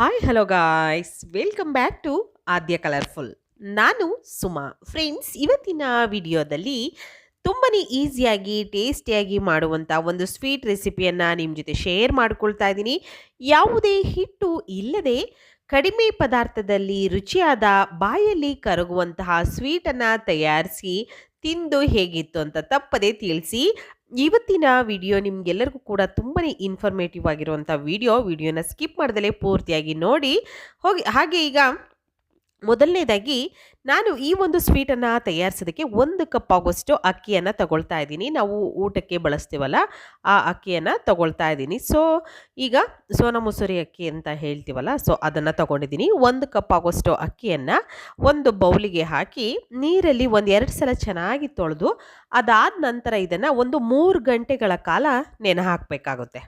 Hi hello guys welcome back to Aadya colourful ನಾನು Suma. Friends ಇವತ್ತಿನ ವಿಡಿಯೋದಲ್ಲಿ ತುಂಬಾ ಈಸಿಯಾಗಿ ಟೇಸ್ಟಿಯಾಗಿ ಮಾಡುವಂಥ ಒಂದು ಸ್ವೀಟ್ ರೆಸಿಪಿಯನ್ನು ನಿಮ್ಮ ಜೊತೆ ಶೇರ್ ಮಾಡ್ಕೊಳ್ತಾ ಇದ್ದೀನಿ. ಯಾವುದೇ ಹಿಟ್ಟು ಇಲ್ಲದೆ ಕಡಿಮೆ ಪದಾರ್ಥದಲ್ಲಿ ರುಚಿಯಾದ ಬಾಯಲ್ಲಿ ಕರಗುವಂತಹ ಸ್ವೀಟನ್ನು ತಯಾರಿಸಿ ತಿಂದು ಹೇಗಿತ್ತು ಅಂತ ತಪ್ಪದೆ ತಿಳಿಸಿ. ಇವತ್ತಿನ ವಿಡಿಯೋ ನಿಮ್ಗೆಲ್ಲರಿಗೂ ಕೂಡ ತುಂಬಾ ಇನ್ಫಾರ್ಮೇಟಿವ್ ಆಗಿರುವಂಥ ವಿಡಿಯೋ, ವಿಡಿಯೋನ ಸ್ಕಿಪ್ ಮಾಡ್ದಲೇ ಪೂರ್ತಿಯಾಗಿ ನೋಡಿ. ಹೋಗಿ ಹಾಗೆ ಈಗ ಮೊದಲನೇದಾಗಿ ನಾನು ಈ ಒಂದು ಸ್ವೀಟನ್ನು ತಯಾರಿಸೋದಕ್ಕೆ ಒಂದು ಕಪ್ ಆಗೋಷ್ಟು ಅಕ್ಕಿಯನ್ನು ತಗೊಳ್ತಾ ಇದ್ದೀನಿ. ನಾವು ಊಟಕ್ಕೆ ಬಳಸ್ತೀವಲ್ಲ, ಆ ಅಕ್ಕಿಯನ್ನು ತಗೊಳ್ತಾ ಇದ್ದೀನಿ. ಸೊ, ಈಗ ಸೋನಾ ಮುಸುರಿ ಅಕ್ಕಿ ಅಂತ ಹೇಳ್ತೀವಲ್ಲ, ಸೊ ಅದನ್ನು ತಗೊಂಡಿದ್ದೀನಿ. ಒಂದು ಕಪ್ ಆಗೋಷ್ಟು ಅಕ್ಕಿಯನ್ನು ಒಂದು ಬೌಲಿಗೆ ಹಾಕಿ ನೀರಲ್ಲಿ ಒಂದು ಎರಡು ಸಲ ಚೆನ್ನಾಗಿ ತೊಳೆದು ಅದಾದ ನಂತರ ಇದನ್ನು ಒಂದು ಮೂರು ಗಂಟೆಗಳ ಕಾಲ ನೆನೆ ಹಾಕಬೇಕಾಗುತ್ತೆ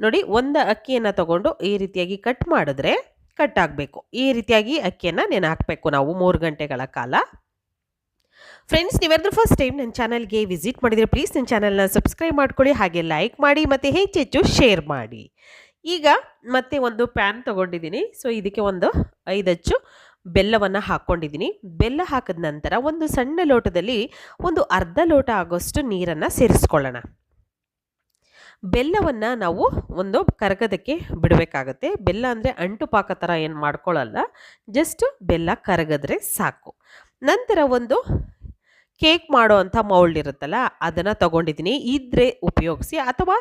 ನೋಡಿ, ಒಂದು ಅಕ್ಕಿಯನ್ನು ತಗೊಂಡು ಈ ರೀತಿಯಾಗಿ ಕಟ್ ಮಾಡಿದ್ರೆ ಕಟ್ ಆಗಬೇಕು ಈ ರೀತಿಯಾಗಿ ಅಕ್ಕಿಯನ್ನು ನೆನೆ ಹಾಕಬೇಕು ನಾವು ಮೂರು ಗಂಟೆಗಳ ಕಾಲ. ಫ್ರೆಂಡ್ಸ್ ನೀವೆಲ್ಲರೂ ಫಸ್ಟ್ ಟೈಮ್ ನನ್ನ ಚಾನಲ್ಗೆ ವಿಸಿಟ್ ಮಾಡಿದರೆ ಪ್ಲೀಸ್ ನನ್ನ ಚಾನಲ್ನ ಸಬ್ಸ್ಕ್ರೈಬ್ ಮಾಡ್ಕೊಳ್ಳಿ, ಹಾಗೆ ಲೈಕ್ ಮಾಡಿ, ಮತ್ತು ಹೆಚ್ಚೆಚ್ಚು ಶೇರ್ ಮಾಡಿ. ಈಗ ಮತ್ತೆ ಒಂದು ಪ್ಯಾನ್ ತೊಗೊಂಡಿದ್ದೀನಿ. ಸೊ ಇದಕ್ಕೆ ಒಂದು ಐದಚ್ಚು ಬೆಲ್ಲವನ್ನು ಹಾಕ್ಕೊಂಡಿದ್ದೀನಿ. ಬೆಲ್ಲ ಹಾಕಿದ ನಂತರ ಒಂದು ಸಣ್ಣ ಲೋಟದಲ್ಲಿ ಒಂದು ಅರ್ಧ ಲೋಟ ಆಗೋಷ್ಟು ನೀರನ್ನು ಸೇರಿಸ್ಕೊಳ್ಳೋಣ. ಬೆಲ್ಲವನ್ನು ನಾವು ಒಂದು ಕರಗದಕ್ಕೆ ಬಿಡಬೇಕಾಗತ್ತೆ. ಬೆಲ್ಲ ಅಂದರೆ ಅಂಟು ಪಾಕ ಥರ ಏನು ಮಾಡ್ಕೊಳ್ಳಲ್ಲ ಜಸ್ಟ್ ಬೆಲ್ಲ ಕರಗದ್ರೆ ಸಾಕು. ನಂತರ ಒಂದು ಕೇಕ್ ಮಾಡೋ ಅಂಥ ಮೌಲ್ಡ್ ಇರುತ್ತಲ್ಲ, ಅದನ್ನು ತಗೊಂಡಿದ್ದೀನಿ. ಇದ್ರೆ ಉಪಯೋಗಿಸಿ ಅಥವಾ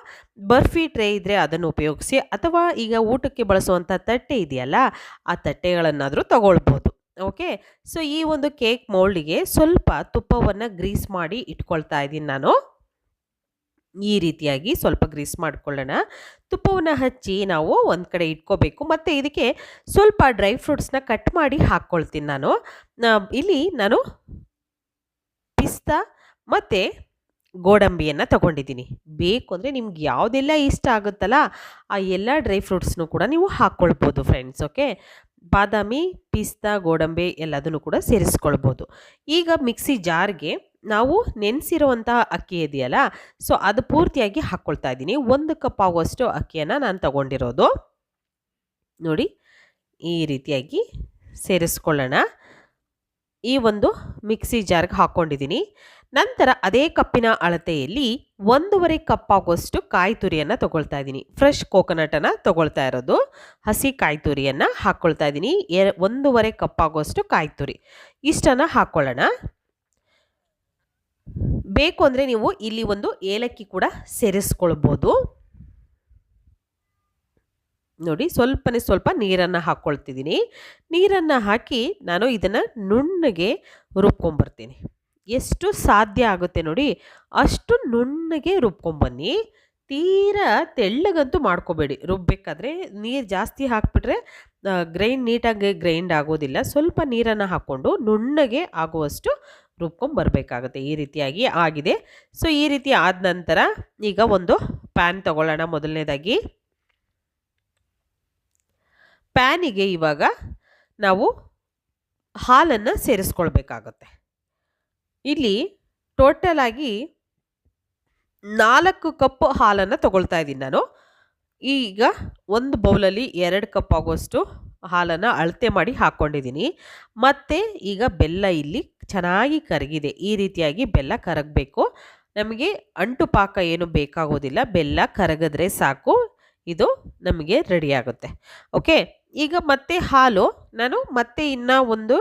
ಬರ್ಫಿ ಟ್ರೇ ಇದ್ದರೆ ಅದನ್ನು ಉಪಯೋಗಿಸಿ ಅಥವಾ ಈಗ ಊಟಕ್ಕೆ ಬಳಸುವಂಥ ತಟ್ಟೆ ಇದೆಯಲ್ಲ, ಆ ತಟ್ಟೆಗಳನ್ನಾದರೂ ತಗೊಳ್ಬೋದು. ಓಕೆ? ಸೊ, ಈ ಒಂದು ಕೇಕ್ ಮೌಲ್ಡಿಗೆ ಸ್ವಲ್ಪ ತುಪ್ಪವನ್ನು ಗ್ರೀಸ್ ಮಾಡಿ ಇಟ್ಕೊಳ್ತಾ ಇದ್ದೀನಿ ನಾನು. ಈ ರೀತಿಯಾಗಿ ಸ್ವಲ್ಪ ಗ್ರೀಸ್ ಮಾಡ್ಕೊಳ್ಳೋಣ. ತುಪ್ಪವನ್ನು ಹಚ್ಚಿ ನಾವು ಒಂದು ಕಡೆ ಇಟ್ಕೋಬೇಕು. ಮತ್ತು ಇದಕ್ಕೆ ಸ್ವಲ್ಪ ಡ್ರೈ ಫ್ರೂಟ್ಸ್ನ ಕಟ್ ಮಾಡಿ ಹಾಕ್ಕೊಳ್ತೀನಿ ನಾನು. ಇಲ್ಲಿ ನಾನು ಪಿಸ್ತಾ ಮತ್ತು ಗೋಡಂಬಿಯನ್ನು ತಗೊಂಡಿದ್ದೀನಿ. ಬೇಕು ಅಂದರೆ ನಿಮ್ಗೆ ಯಾವುದೆಲ್ಲ ಇಷ್ಟ ಆಗುತ್ತಲ್ಲ, ಆ ಎಲ್ಲ ಡ್ರೈ ಫ್ರೂಟ್ಸ್ನು ಕೂಡ ನೀವು ಹಾಕ್ಕೊಳ್ಬೋದು ಫ್ರೆಂಡ್ಸ್, ಓಕೆ? ಬಾದಾಮಿ, ಪಿಸ್ತಾ, ಗೋಡಂಬಿ ಎಲ್ಲದನ್ನು ಕೂಡ ಸೇರಿಸ್ಕೊಳ್ಬೋದು. ಈಗ ಮಿಕ್ಸಿ ಜಾರ್ಗೆ ನಾವು ನೆನೆಸಿರುವಂತಹ ಅಕ್ಕಿ ಇದೆಯಲ್ಲ ಸೊ ಅದು ಪೂರ್ತಿಯಾಗಿ ಹಾಕ್ಕೊಳ್ತಾ ಇದ್ದೀನಿ. ಒಂದು ಕಪ್ ಆಗುವಷ್ಟು ಅಕ್ಕಿಯನ್ನು ನಾನು ತಗೊಂಡಿರೋದು. ನೋಡಿ, ಈ ರೀತಿಯಾಗಿ ಸೇರಿಸ್ಕೊಳ್ಳೋಣ. ಈ ಒಂದು ಮಿಕ್ಸಿ ಜಾರ್ಗೆ ಹಾಕ್ಕೊಂಡಿದ್ದೀನಿ ನಂತರ ಅದೇ ಕಪ್ಪಿನ ಅಳತೆಯಲ್ಲಿ ಒಂದೂವರೆ ಕಪ್ ಆಗುವಷ್ಟು ಕಾಯಿ ತುರಿಯನ್ನು ತಗೊಳ್ತಾ ಇದ್ದೀನಿ. ಫ್ರೆಶ್ ಕೋಕೋನಟನ್ನು ತೊಗೊಳ್ತಾ ಇರೋದು. ಹಸಿ ಕಾಯಿ ತುರಿಯನ್ನು ಹಾಕ್ಕೊಳ್ತಾ ಇದ್ದೀನಿ. ಎ, ಒಂದೂವರೆ ಕಪ್ ಆಗುವಷ್ಟು ಕಾಯಿ ತುರಿ. ಇಷ್ಟನ್ನು ಹಾಕ್ಕೊಳ್ಳೋಣ ಬೇಕು ಅಂದರೆ ನೀವು ಇಲ್ಲಿ ಒಂದು ಏಲಕ್ಕಿ ಕೂಡ ಸೇರಿಸ್ಕೊಳ್ಬೋದು. ನೋಡಿ, ಸ್ವಲ್ಪನೇ ಸ್ವಲ್ಪ ನೀರನ್ನು ಹಾಕ್ಕೊಳ್ತಿದ್ದೀನಿ ನೀರನ್ನು ಹಾಕಿ ನಾನು ಇದನ್ನು ನುಣ್ಣಗೆ ರುಬ್ಕೊಂಬರ್ತೀನಿ. ಎಷ್ಟು ಸಾಧ್ಯ ಆಗುತ್ತೆ ನೋಡಿ, ಅಷ್ಟು ನುಣ್ಣಗೆ ರುಬ್ಕೊಂಬನ್ನಿ. ತೀರಾ ತೆಳ್ಳಗಂತೂ ಮಾಡ್ಕೋಬೇಡಿ. ರುಬ್ಬೇಕಾದ್ರೆ ನೀರು ಜಾಸ್ತಿ ಹಾಕ್ಬಿಟ್ರೆ ಗ್ರೈಂಡ್ ನೀಟಾಗಿ ಗ್ರೈಂಡ್ ಆಗೋದಿಲ್ಲ. ಸ್ವಲ್ಪ ನೀರನ್ನು ಹಾಕ್ಕೊಂಡು ನುಣ್ಣಗೆ ಆಗುವಷ್ಟು ರುಬ್ಕೊಂಬರ್ಬೇಕಾಗುತ್ತೆ ಈ ರೀತಿಯಾಗಿ ಆಗಿದೆ. ಸೊ ಈ ರೀತಿ ಆದ ನಂತರ ಈಗ ಒಂದು ಪ್ಯಾನ್ ತಗೊಳ್ಳೋಣ. ಮೊದಲನೇದಾಗಿ ಪ್ಯಾನಿಗೆ ಇವಾಗ ನಾವು ಹಾಲನ್ನು ಸೇರಿಸ್ಕೊಳ್ಬೇಕಾಗತ್ತೆ. ಇಲ್ಲಿ ಟೋಟಲಾಗಿ ನಾಲ್ಕು ಕಪ್ ಹಾಲನ್ನು ತಗೊಳ್ತಾ ಇದ್ದೀನಿ ನಾನು. ಈಗ ಒಂದು ಬೌಲಲ್ಲಿ ಎರಡು ಕಪ್ ಆಗೋಷ್ಟು ಹಾಲನ್ನು ಅಳತೆ ಮಾಡಿ ಹಾಕ್ಕೊಂಡಿದ್ದೀನಿ. ಮತ್ತು ಈಗ ಬೆಲ್ಲ ಇಲ್ಲಿ ಚೆನ್ನಾಗಿ ಕರಗಿದೆ. ಈ ರೀತಿಯಾಗಿ ಬೆಲ್ಲ ಕರಗಬೇಕು. ನಮಗೆ ಅಂಟು ಪಾಕ ಏನು ಬೇಕಾಗೋದಿಲ್ಲ. ಬೆಲ್ಲ ಕರಗಿದ್ರೆ ಸಾಕು. ಇದು ನಮಗೆ ರೆಡಿಯಾಗುತ್ತೆ ಓಕೆ? ಈಗ ಮತ್ತೆ ಹಾಲು. ನಾನು ಮತ್ತೆ ಇನ್ನೂ ಒಂದು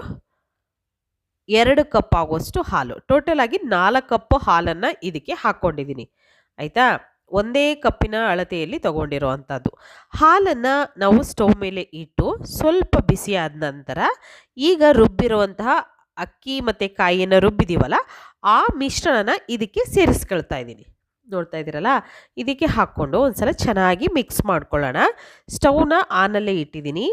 ಎರಡು ಕಪ್ ಆಗುವಷ್ಟು ಹಾಲು. ಟೋಟಲ್ ಆಗಿ ನಾಲ್ಕು ಕಪ್ ಹಾಲನ್ನು ಇದಕ್ಕೆ ಹಾಕ್ಕೊಂಡಿದ್ದೀನಿ. ಆಯಿತಾ? ಒಂದೇ ಕಪ್ಪಿನ ಅಳತೆಯಲ್ಲಿ ತಗೊಂಡಿರುವಂಥದ್ದು. ಹಾಲನ್ನು ನಾವು ಸ್ಟವ್ ಮೇಲೆ ಇಟ್ಟು ಸ್ವಲ್ಪ ಬಿಸಿ ಆದ ನಂತರ ಈಗ ರುಬ್ಬಿರುವಂತಹ ಅಕ್ಕಿ ಮತ್ತು ಕಾಯಿಯನ್ನು ರುಬ್ಬಿದ್ದೀವಲ್ಲ ಆ ಮಿಶ್ರಣನ ಇದಕ್ಕೆ ಸೇರಿಸ್ಕೊಳ್ತಾ ಇದ್ದೀನಿ. ನೋಡ್ತಾ ಇದ್ದೀರಲ್ಲ? ಇದಕ್ಕೆ ಹಾಕ್ಕೊಂಡು ಒಂದು ಸಲ ಚೆನ್ನಾಗಿ ಮಿಕ್ಸ್ ಮಾಡ್ಕೊಳ್ಳೋಣ. ಸ್ಟವ್ನ ಆನಲ್ಲೇ ಇಟ್ಟಿದ್ದೀನಿ.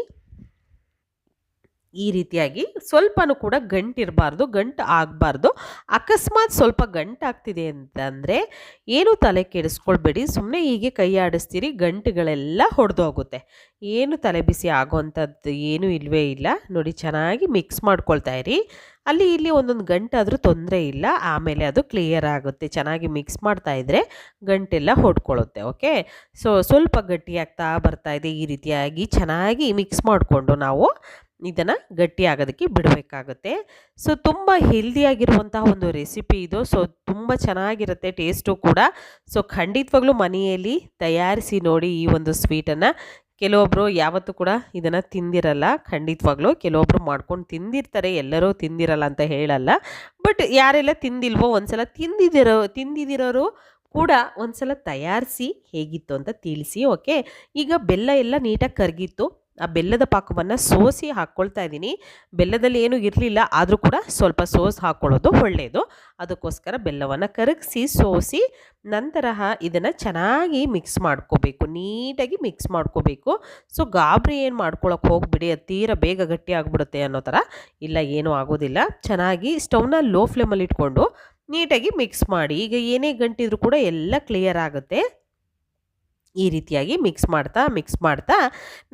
ಈ ರೀತಿಯಾಗಿ ಸ್ವಲ್ಪನೂ ಕೂಡ ಗಂಟಿರಬಾರ್ದು, ಗಂಟು ಆಗಬಾರ್ದು. ಅಕಸ್ಮಾತ್ ಸ್ವಲ್ಪ ಗಂಟು ಆಗ್ತಿದೆ ಅಂತಂದರೆ ಏನು ತಲೆ ಕೆಡಿಸ್ಕೊಳ್ಬೇಡಿ ಸುಮ್ಮನೆ ಹೀಗೆ ಕೈ ಆಡಿಸ್ತೀರಿ, ಗಂಟುಗಳೆಲ್ಲ ಹೊಡೆದೋಗುತ್ತೆ. ಏನು ತಲೆ ಬಿಸಿ ಆಗೋವಂಥದ್ದು ಏನೂ ಇಲ್ಲವೇ ಇಲ್ಲ. ನೋಡಿ, ಚೆನ್ನಾಗಿ ಮಿಕ್ಸ್ ಮಾಡ್ಕೊಳ್ತಾ ಇರಿ. ಅಲ್ಲಿ ಇಲ್ಲಿ ಒಂದೊಂದು ಗಂಟಾದರೂ ತೊಂದರೆ ಇಲ್ಲ. ಆಮೇಲೆ ಅದು ಕ್ಲಿಯರ್ ಆಗುತ್ತೆ. ಚೆನ್ನಾಗಿ ಮಿಕ್ಸ್ ಮಾಡ್ತಾ ಇದ್ದರೆ ಗಂಟೆಲ್ಲ ಹೊಡ್ಕೊಳ್ಳುತ್ತೆ ಓಕೆ? ಸೊ ಸ್ವಲ್ಪ ಗಟ್ಟಿಯಾಗ್ತಾ ಬರ್ತಾ ಇದೆ ಈ ರೀತಿಯಾಗಿ ಚೆನ್ನಾಗಿ ಮಿಕ್ಸ್ ಮಾಡಿಕೊಂಡು ನಾವು ಇದನ್ನು ಗಟ್ಟಿ ಆಗೋದಕ್ಕೆ ಬಿಡಬೇಕಾಗುತ್ತೆ. ಸೊ ತುಂಬ ಹೆಲ್ದಿಯಾಗಿರುವಂತಹ ಒಂದು ರೆಸಿಪಿ ಇದು. ಸೊ ತುಂಬ ಚೆನ್ನಾಗಿರುತ್ತೆ ಟೇಸ್ಟು ಕೂಡ. ಸೊ ಖಂಡಿತವಾಗ್ಲೂ ಮನೆಯಲ್ಲಿ ತಯಾರಿಸಿ ನೋಡಿ ಈ ಒಂದು ಸ್ವೀಟನ್ನು ಕೆಲವೊಬ್ಬರು ಯಾವತ್ತೂ ಕೂಡ ಇದನ್ನು ತಿಂದಿರಲ್ಲ. ಖಂಡಿತವಾಗ್ಲೂ ಕೆಲವೊಬ್ಬರು ಮಾಡ್ಕೊಂಡು ತಿಂದಿರ್ತಾರೆ. ಎಲ್ಲರೂ ತಿಂದಿರಲ್ಲ ಅಂತ ಹೇಳಲ್ಲ. ಬಟ್ ಯಾರೆಲ್ಲ ತಿಂದಿಲ್ವೋ ಒಂದ್ಸಲ ತಿಂದಿದಿರೋ, ತಿಂದಿದಿರೋರು ಕೂಡ ಒಂದ್ಸಲ ತಯಾರಿಸಿ ಹೇಗಿತ್ತು ಅಂತ ತಿಳಿಸಿ ಓಕೆ ಈಗ ಬೆಲ್ಲ ಎಲ್ಲ ನೀಟಾಗಿ ಕರಗಿತ್ತು. ಆ ಬೆಲ್ಲದ ಪಾಕವನ್ನು ಸೋಸಿ ಹಾಕ್ಕೊಳ್ತಾ ಇದ್ದೀನಿ. ಬೆಲ್ಲದಲ್ಲಿ ಏನೂ ಇರಲಿಲ್ಲ, ಆದರೂ ಕೂಡ ಸ್ವಲ್ಪ ಸೋಸ್ ಹಾಕ್ಕೊಳ್ಳೋದು ಒಳ್ಳೆಯದು ಅದಕ್ಕೋಸ್ಕರ ಬೆಲ್ಲವನ್ನು ಕರಗಿಸಿ, ಸೋಸಿ, ನಂತರ ಇದನ್ನು ಚೆನ್ನಾಗಿ ಮಿಕ್ಸ್ ಮಾಡ್ಕೋಬೇಕು. ನೀಟಾಗಿ ಮಿಕ್ಸ್ ಮಾಡ್ಕೋಬೇಕು. ಸೊ ಗಾಬರಿ ಏನು ಮಾಡ್ಕೊಳಕ್ಕೆ ಹೋಗಿಬಿಡಿ, ಅದು ತೀರ ಬೇಗ ಗಟ್ಟಿ ಆಗಿಬಿಡುತ್ತೆ ಅನ್ನೋ ಥರ ಇಲ್ಲ, ಏನೂ ಆಗೋದಿಲ್ಲ. ಚೆನ್ನಾಗಿ ಸ್ಟವ್ನ ಲೋ ಫ್ಲೇಮಲ್ಲಿ ಇಟ್ಕೊಂಡು ನೀಟಾಗಿ ಮಿಕ್ಸ್ ಮಾಡಿ. ಈಗ ಏನೇ ಗಂಟಿದ್ರು ಕೂಡ ಎಲ್ಲ ಕ್ಲಿಯರ್ ಆಗುತ್ತೆ. ಈ ರೀತಿಯಾಗಿ ಮಿಕ್ಸ್ ಮಾಡ್ತಾ ಮಿಕ್ಸ್ ಮಾಡ್ತಾ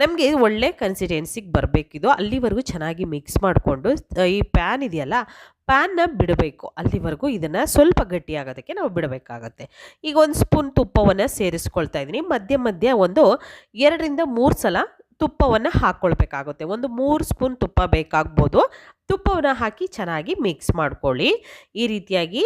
ನಮಗೆ ಒಳ್ಳೆ ಕನ್ಸಿಸ್ಟೆನ್ಸಿಗೆ ಬರಬೇಕಿದು. ಅಲ್ಲಿವರೆಗೂ ಚೆನ್ನಾಗಿ ಮಿಕ್ಸ್ ಮಾಡಿಕೊಂಡು ಈ ಪ್ಯಾನ್ ಇದೆಯಲ್ಲ ಪ್ಯಾನ್ನ ಬಿಡಬೇಕು. ಅಲ್ಲಿವರೆಗೂ ಇದನ್ನು ಸ್ವಲ್ಪ ಗಟ್ಟಿಯಾಗೋದಕ್ಕೆ ನಾವು ಬಿಡಬೇಕಾಗತ್ತೆ. ಈಗ ಒಂದು ಸ್ಪೂನ್ ತುಪ್ಪವನ್ನು ಸೇರಿಸ್ಕೊಳ್ತಾ ಇದ್ದೀನಿ. ಮಧ್ಯ ಮಧ್ಯ ಒಂದು ಎರಡರಿಂದ ಮೂರು ಸಲ ತುಪ್ಪವನ್ನು ಹಾಕ್ಕೊಳ್ಬೇಕಾಗುತ್ತೆ ಒಂದು ಮೂರು ಸ್ಪೂನ್ ತುಪ್ಪ ಬೇಕಾಗ್ಬೋದು. ತುಪ್ಪವನ್ನು ಹಾಕಿ ಚೆನ್ನಾಗಿ ಮಿಕ್ಸ್ ಮಾಡ್ಕೊಳ್ಳಿ. ಈ ರೀತಿಯಾಗಿ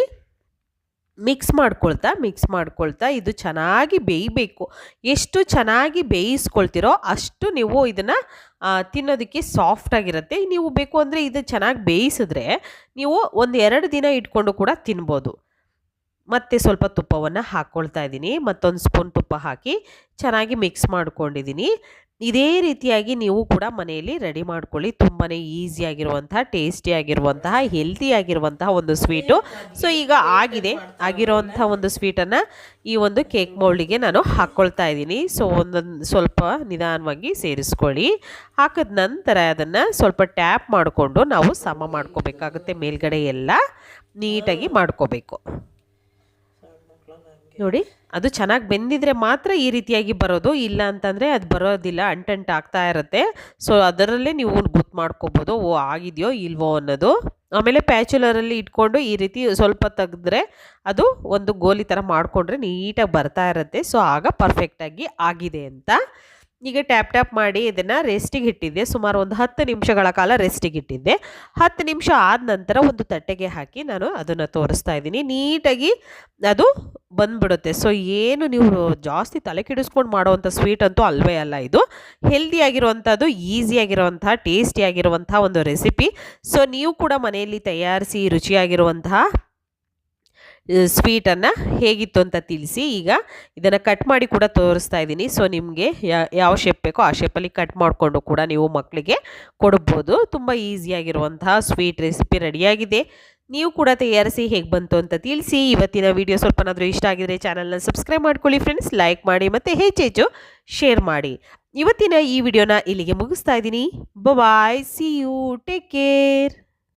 ಮಿಕ್ಸ್ ಮಾಡ್ಕೊಳ್ತಾ ಮಿಕ್ಸ್ ಮಾಡ್ಕೊಳ್ತಾ ಇದು ಚೆನ್ನಾಗಿ ಬೇಯಬೇಕು. ಎಷ್ಟು ಚೆನ್ನಾಗಿ ಬೇಯಿಸ್ಕೊಳ್ತಿರೋ ಅಷ್ಟು ನೀವು ಇದನ್ನು ತಿನ್ನೋದಕ್ಕೆ ಸಾಫ್ಟಾಗಿರುತ್ತೆ ನೀವು ಬೇಕು ಅಂದರೆ ಇದು ಚೆನ್ನಾಗಿ ಬೇಯಿಸಿದ್ರೆ ನೀವು ಒಂದು ಎರಡು ದಿನ ಇಟ್ಕೊಂಡು ಕೂಡ ತಿನ್ಬೋದು. ಮತ್ತೆ ಸ್ವಲ್ಪ ತುಪ್ಪವನ್ನು ಹಾಕ್ಕೊಳ್ತಾ ಇದ್ದೀನಿ. ಮತ್ತೊಂದು ಸ್ಪೂನ್ ತುಪ್ಪ ಹಾಕಿ ಚೆನ್ನಾಗಿ ಮಿಕ್ಸ್ ಮಾಡ್ಕೊಂಡಿದ್ದೀನಿ. ಇದೇ ರೀತಿಯಾಗಿ ನೀವು ಕೂಡ ಮನೆಯಲ್ಲಿ ರೆಡಿ ಮಾಡ್ಕೊಳ್ಳಿ. ತುಂಬಾ ಈಸಿಯಾಗಿರುವಂತಹ ಟೇಸ್ಟಿಯಾಗಿರುವಂತಹ ಹೆಲ್ತಿಯಾಗಿರುವಂತಹ ಒಂದು ಸ್ವೀಟು. ಸೊ, ಈಗ ಆಗಿದೆ. ಆಗಿರುವಂತಹ ಒಂದು ಸ್ವೀಟನ್ನು ಈ ಒಂದು ಕೇಕ್ ಮೌಲ್ಡಿಗೆ ನಾನು ಹಾಕ್ಕೊಳ್ತಾ ಇದ್ದೀನಿ. ಸೊ, ಒಂದೊಂದು ಸ್ವಲ್ಪ ನಿಧಾನವಾಗಿ ಸೇರಿಸ್ಕೊಳ್ಳಿ. ಹಾಕಿದ ನಂತರ ಅದನ್ನು ಸ್ವಲ್ಪ ಟ್ಯಾಪ್ ಮಾಡಿಕೊಂಡು ನಾವು ಸಮ ಮಾಡ್ಕೋಬೇಕಾಗುತ್ತೆ ಮೇಲ್ಗಡೆ ಎಲ್ಲ. ನೀಟಾಗಿ ಮಾಡ್ಕೋಬೇಕು. ನೋಡಿ. ಅದು ಚೆನ್ನಾಗಿ ಬೆಂದಿದ್ರೆ ಮಾತ್ರ ಈ ರೀತಿಯಾಗಿ ಬರೋದು, ಇಲ್ಲ ಅಂತಂದರೆ ಅದು ಬರೋದಿಲ್ಲ, ಅಂಟಂಟ್ ಆಗ್ತಾ ಇರುತ್ತೆ. ಸೊ ಅದರಲ್ಲೇ ನೀವು ಗೊತ್ತು ಮಾಡ್ಕೋಬೋದು, ಓ ಆಗಿದೆಯೋ ಇಲ್ವೋ ಅನ್ನೋದು. ಆಮೇಲೆ ಪ್ಯಾಚುಲರಲ್ಲಿ ಇಟ್ಕೊಂಡು ಈ ರೀತಿ ಸ್ವಲ್ಪ ತೆಗೆದ್ರೆ ಅದು ಒಂದು ಗೋಲಿ ಥರ ಮಾಡಿಕೊಂಡ್ರೆ ನೀಟಾಗಿ ಬರ್ತಾ ಇರುತ್ತೆ. ಸೊ ಆಗ ಪರ್ಫೆಕ್ಟಾಗಿ ಆಗಿದೆ ಅಂತ. ಈಗ ಟ್ಯಾಪ್ ಟ್ಯಾಪ್ ಮಾಡಿ ಇದನ್ನು ರೆಸ್ಟಿಗೆ ಇಟ್ಟಿದ್ದೆ. ಸುಮಾರು ಒಂದು ಹತ್ತು ನಿಮಿಷಗಳ ಕಾಲ ರೆಸ್ಟಿಗೆ ಇಟ್ಟಿದ್ದೆ. ಹತ್ತು ನಿಮಿಷ ಆದ ನಂತರ ಒಂದು ತಟ್ಟೆಗೆ ಹಾಕಿ ನಾನು ಅದನ್ನು ತೋರಿಸ್ತಾ ಇದ್ದೀನಿ. ನೀಟಾಗಿ ಅದು ಬಂದ್ಬಿಡುತ್ತೆ. ಸೊ ಏನು ನೀವು ಜಾಸ್ತಿ ತಲೆ ಕೆಡಿಸ್ಕೊಂಡು ಮಾಡುವಂಥ ಸ್ವೀಟ್ ಅಂತೂ ಅಲ್ವೇ ಅಲ್ಲ ಇದು. ಹೆಲ್ದಿಯಾಗಿರುವಂಥದ್ದು ಟೇಸ್ಟಿ ಟೇಸ್ಟಿಯಾಗಿರುವಂಥ ಒಂದು ರೆಸಿಪಿ ಸೊ ನೀವು ಕೂಡ ಮನೆಯಲ್ಲಿ ತಯಾರಿಸಿ ರುಚಿಯಾಗಿರುವಂತಹ ಸ್ವೀಟನ್ನು ಹೇಗಿತ್ತು ಅಂತ ತಿಳಿಸಿ ಈಗ ಇದನ್ನು ಕಟ್ ಮಾಡಿ ಕೂಡ ತೋರಿಸ್ತಾ ಇದ್ದೀನಿ. ಸೊ ನಿಮಗೆ ಯಾವ ಶೇಪ್ ಬೇಕೋ ಆ ಶೇಪಲ್ಲಿ ಕಟ್ ಮಾಡಿಕೊಂಡು ಕೂಡ ನೀವು ಮಕ್ಕಳಿಗೆ ಕೊಡ್ಬೋದು. ತುಂಬ ಈಸಿಯಾಗಿರುವಂತಹ ಸ್ವೀಟ್ ರೆಸಿಪಿ ರೆಡಿಯಾಗಿದೆ ನೀವು ಕೂಡ ತಯಾರಿಸಿ ಹೇಗೆ ಬಂತು ಅಂತ ತಿಳಿಸಿ. ಇವತ್ತಿನ ವಿಡಿಯೋ ಸ್ವಲ್ಪನಾದರೂ ಇಷ್ಟ ಆಗಿದರೆ ಚಾನಲ್ನ ಸಬ್ಸ್ಕ್ರೈಬ್ ಮಾಡ್ಕೊಳ್ಳಿ ಫ್ರೆಂಡ್ಸ್ ಲೈಕ್ ಮಾಡಿ ಮತ್ತು ಹೆಚ್ಚೆಚ್ಚು ಶೇರ್ ಮಾಡಿ. ಇವತ್ತಿನ ಈ ವಿಡಿಯೋನ ಇಲ್ಲಿಗೆ ಮುಗಿಸ್ತಾ ಇದ್ದೀನಿ. Bye see you take care